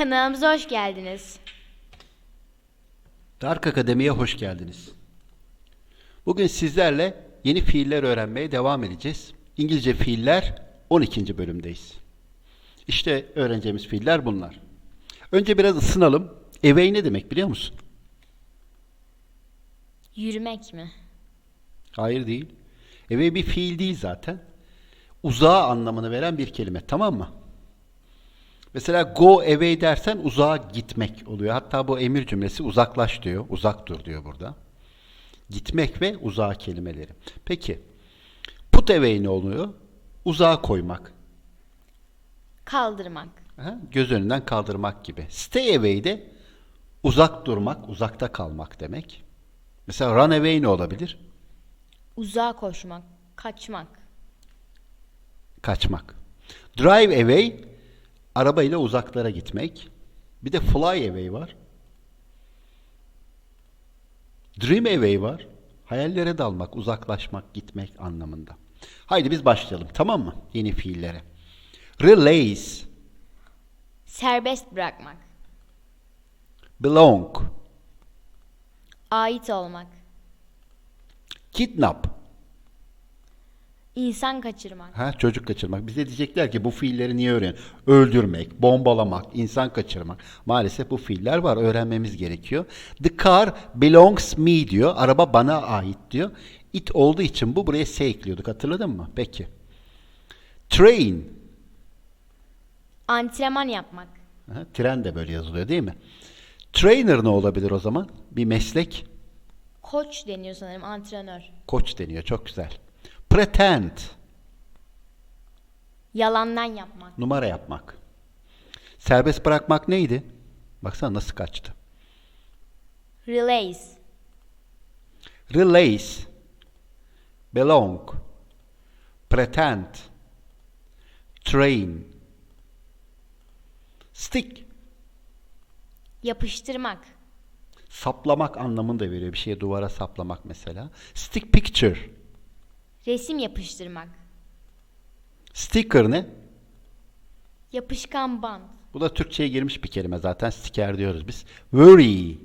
Kanalımıza hoş geldiniz. Dark Akademi'ye hoş geldiniz. Bugün sizlerle yeni fiiller öğrenmeye devam edeceğiz. İngilizce fiiller 12. bölümdeyiz. İşte öğreneceğimiz fiiller bunlar. Önce biraz ısınalım. Away ne demek biliyor musun? Yürümek mi? Hayır değil. Away bir fiil değil zaten. Uzağa anlamını veren bir kelime. Tamam mı? Mesela go away dersen uzağa gitmek oluyor. Hatta bu emir cümlesi uzaklaş diyor. Uzak dur diyor burada. Gitmek ve uzağa kelimeleri. Peki. Put away ne oluyor? Uzağa koymak. Kaldırmak. Aha, göz önünden kaldırmak gibi. Stay away de uzak durmak, uzakta kalmak demek. Mesela run away ne olabilir? Uzağa koşmak. Kaçmak. Kaçmak. Drive away arabayla uzaklara gitmek. Bir de fly away var. Dream away var. Hayallere dalmak, uzaklaşmak, gitmek anlamında. Haydi biz başlayalım tamam mı? Yeni fiillere. Release, Serbest bırakmak. belong, Ait olmak. kidnap, İnsan kaçırmak. Ha, çocuk kaçırmak. Bize diyecekler ki bu fiilleri niye öğren? Öldürmek, bombalamak, insan kaçırmak. Maalesef bu fiiller var. Öğrenmemiz gerekiyor. The car belongs me diyor. Araba bana ait diyor. It olduğu için bu buraya S ekliyorduk. Hatırladın mı? Peki. Train. Antrenman yapmak. Ha, tren de böyle yazılıyor değil mi? Trainer ne olabilir o zaman? Bir meslek. Koç deniyor sanırım antrenör. Koç deniyor. Çok güzel. Pretend. Yalandan yapmak. Numara yapmak. Serbest bırakmak neydi? Baksana nasıl kaçtı. Release. Release, belong, pretend, train, stick, Yapıştırmak. saplamak anlamında veriyor. Bir şeye duvara saplamak mesela. Stick picture, Resim yapıştırmak. sticker ne? Yapışkan bant. Bu da Türkçe'ye girmiş bir kelime zaten. Sticker diyoruz biz. Worry,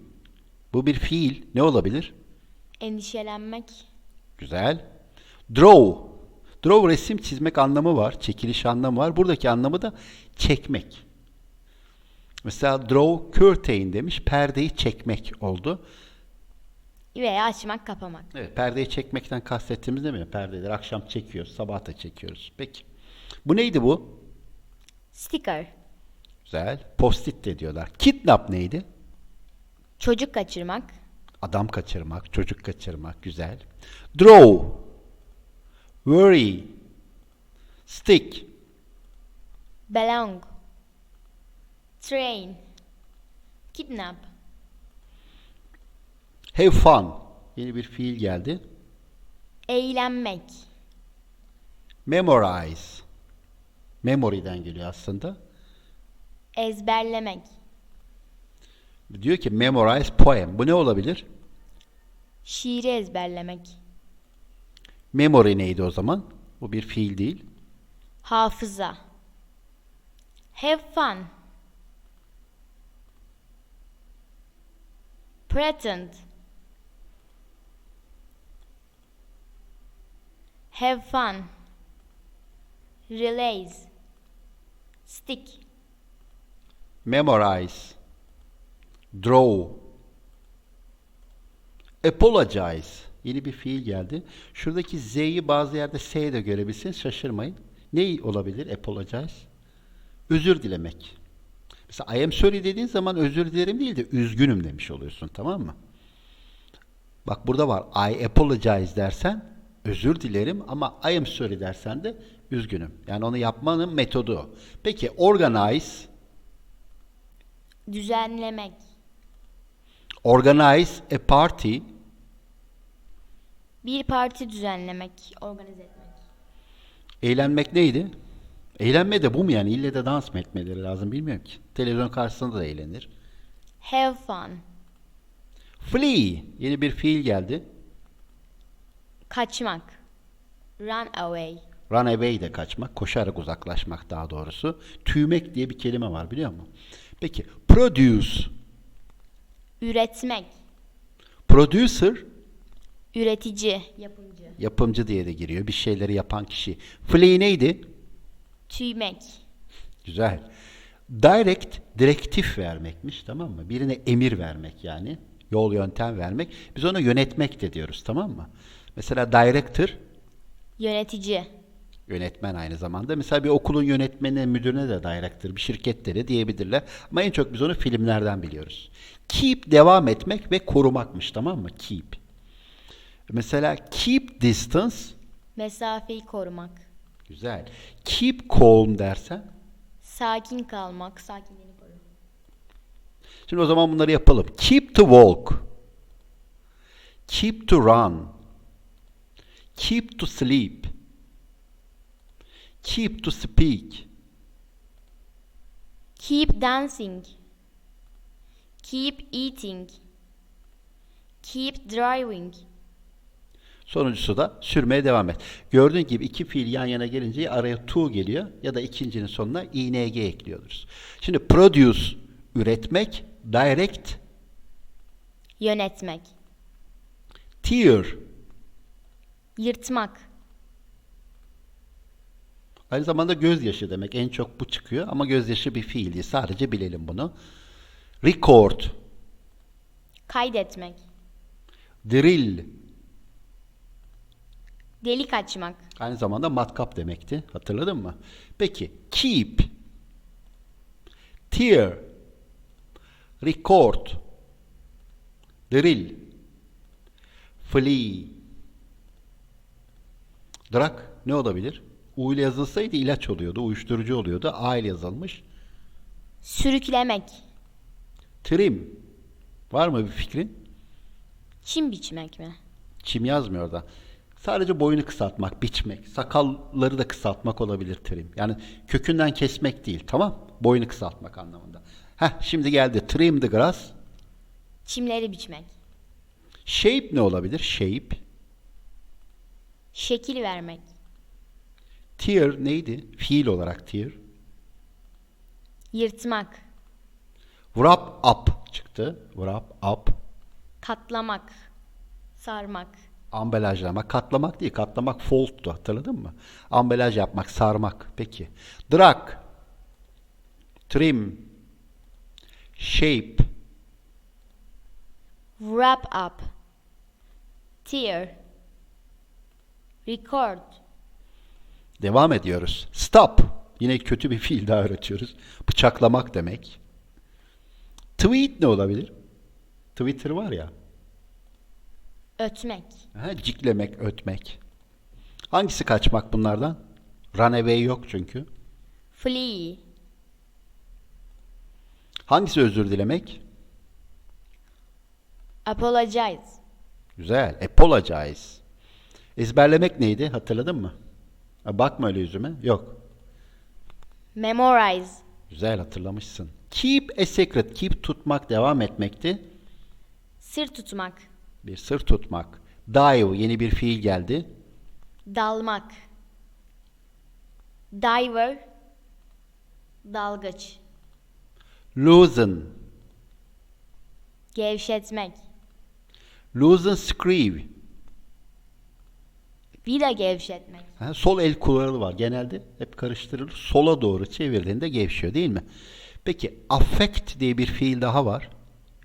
bu bir fiil. Ne olabilir? Endişelenmek. Güzel. Draw. Draw resim çizmek anlamı var. Çekiliş anlamı var. Buradaki anlamı da çekmek. Mesela draw curtain demiş. Perdeyi çekmek oldu. Veya açmak kapamak. Evet, perdeyi çekmekten kastettiğimiz ne mi? Perdeleri akşam çekiyoruz, sabah da çekiyoruz. Peki. Bu neydi bu? Sticker. Güzel. Post-it de diyorlar. Kidnap neydi? Çocuk kaçırmak. Adam kaçırmak, çocuk kaçırmak. Güzel. Draw. Worry. Stick. Belong. Train. Kidnap. Have fun. Yeni bir fiil geldi. Eğlenmek. Memorize. Memory'den geliyor aslında. Ezberlemek. Diyor ki memorize poem. Bu ne olabilir? Şiiri ezberlemek. Memory neydi o zaman? Bu bir fiil değil. Hafıza. Have fun. Pretend. Have fun. Release. Stick. Memorize. Draw. Apologize. Yeni bir fiil geldi. Şuradaki Z'yi bazı yerde S de görebilirsiniz. Şaşırmayın. Ne olabilir apologize? Özür dilemek. Mesela I am sorry dediğin zaman özür dilerim değil de üzgünüm demiş oluyorsun. Tamam mı? Bak burada var. I apologize dersen özür dilerim ama I am sorry dersen de üzgünüm. Yani onu yapmanın metodu. Peki organize Düzenlemek. Organize a party. Bir parti düzenlemek. Organize etmek. Eğlenmek neydi? Eğlenme de bu mu yani? İlle de dans mı etmeleri lazım bilmiyorum ki. Televizyon karşısında da eğlenir. Have fun. Flee. Yeni bir fiil geldi. Kaçmak. Run away. Run away de kaçmak. Koşarak uzaklaşmak daha doğrusu. Tüymek diye bir kelime var biliyor musun? Peki produce, Üretmek. producer Üretici. Yapımcı. yapımcı diye de giriyor. Bir şeyleri yapan kişi. Flea neydi? Tüymek. Güzel. Direct, direktif vermekmiş tamam mı? Birine emir vermek yani. Yol yöntem vermek. Biz ona yönetmek de diyoruz tamam mı? Mesela director, Yönetici. yönetmen aynı zamanda. Mesela bir okulun yönetmeni, müdürüne de director, bir şirkette de diyebilirler. Ama en çok biz onu filmlerden biliyoruz. Keep devam etmek ve korumakmış tamam mı? Keep. Mesela keep distance, Mesafeyi korumak. güzel. Keep calm dersen, Sakin kalmak. Sakinliğini korumak. Şimdi o zaman bunları yapalım. Keep to walk. Keep to run. Keep to sleep. Keep to speak. Keep dancing. Keep eating. Keep driving. Sonuncusu da sürmeye devam et. Gördüğün gibi iki fiil yan yana gelince ya araya to geliyor ya da ikincinin sonuna ing ekliyoruz. Şimdi produce üretmek, direct, Yönetmek. tear Yırtmak. aynı zamanda gözyaşı demek. En çok bu çıkıyor ama gözyaşı bir fiil değil. Sadece bilelim bunu. Record, Kaydetmek. drill, Delik açmak. Aynı zamanda matkap demekti. Hatırladın mı? Peki keep, tear, record, drill, flee. Drug ne olabilir? U ile yazılsaydı ilaç oluyordu, uyuşturucu oluyordu. A ile yazılmış. Sürüklemek. Trim. Var mı bir fikrin? Çim biçmek mi? Çim yazmıyor orada. Sadece boyunu kısaltmak, biçmek, sakalları da kısaltmak olabilir trim. Yani kökünden kesmek değil, tamam? Boyunu kısaltmak anlamında. Heh, şimdi geldi. Trim the grass. Çimleri biçmek. Shape ne olabilir? Shape. Şekil vermek. Tear neydi? Fiil olarak tear. Yırtmak. Wrap up çıktı. Wrap up. Katlamak. Sarmak. Ambalajlamak. Katlamak değil. Katlamak fold'tu. Hatırladın mı? Ambalaj yapmak, sarmak. Peki. Drag. Trim. Shape. Wrap up. Tear. Record. Devam ediyoruz. Stop. Yine kötü bir fiil daha öğretiyoruz. Bıçaklamak demek. Tweet ne olabilir? Twitter var ya. Ötmek. Ha, ciklemek, ötmek. Hangisi kaçmak bunlardan? Runaway yok çünkü. Flee. Hangisi özür dilemek? Apologize. Güzel. Apologize. Ezberlemek neydi? Hatırladın mı? Ha, bakma öyle yüzüme. Yok. Memorize. Güzel hatırlamışsın. Keep a secret. Keep tutmak, devam etmekti. Sır tutmak. Bir sır tutmak. Dive yeni bir fiil geldi. Dalmak. Diver. Dalgıç. Loosen. Gevşetmek. Loosen screw. Vida gevşetmek. Ha, sol el kulağı var. Genelde hep karıştırılır. Sola doğru çevirdiğinde gevşiyor değil mi? Peki affect diye bir fiil daha var.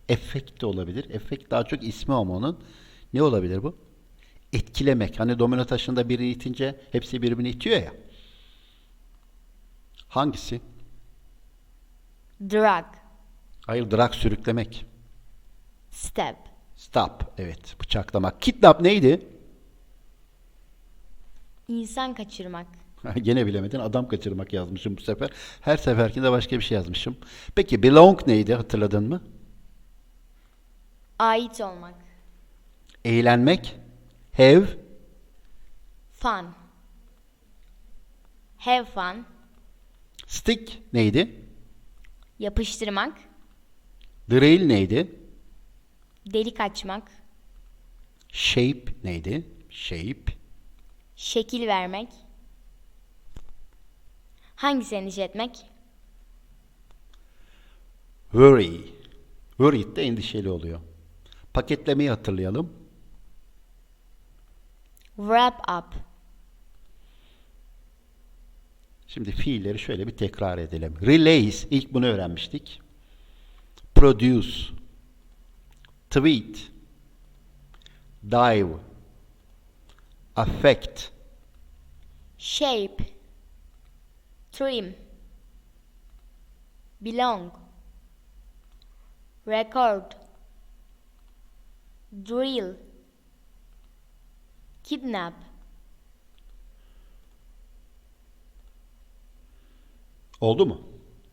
Effect de olabilir. Effect daha çok ismi ama onun. Ne olabilir bu? Etkilemek. Hani domino taşında birini itince hepsi birbirini itiyor ya. Hangisi? Drag. Hayır, drag sürüklemek. Step. Stop. Evet, bıçaklamak. Kidnap neydi? İnsan kaçırmak. Gene bilemedin. Adam kaçırmak yazmışım bu sefer. Her seferkinde başka bir şey yazmışım. Peki belong neydi hatırladın mı? Ait olmak. Eğlenmek. Have. Fun. Have fun. Stick neydi? Yapıştırmak. Drill neydi? Delik açmak. Shape neydi? Shape. Şekil vermek. Hangisi endişe etmek? Worry. Worried de endişeli oluyor. Paketlemeyi hatırlayalım. Wrap up. Şimdi fiilleri şöyle bir tekrar edelim. Release, ilk bunu öğrenmiştik. Produce, tweet, dive, affect, Shape. Trim. Belong. Record. Drill. Kidnap. Oldu mu?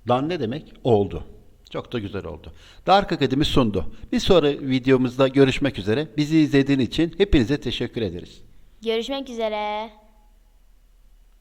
Dan ne demek? Oldu. Çok da güzel oldu. Dark Akademi sundu. Bir sonraki videomuzda görüşmek üzere. Bizi izlediğin için hepinize teşekkür ederiz. Görüşmek üzere.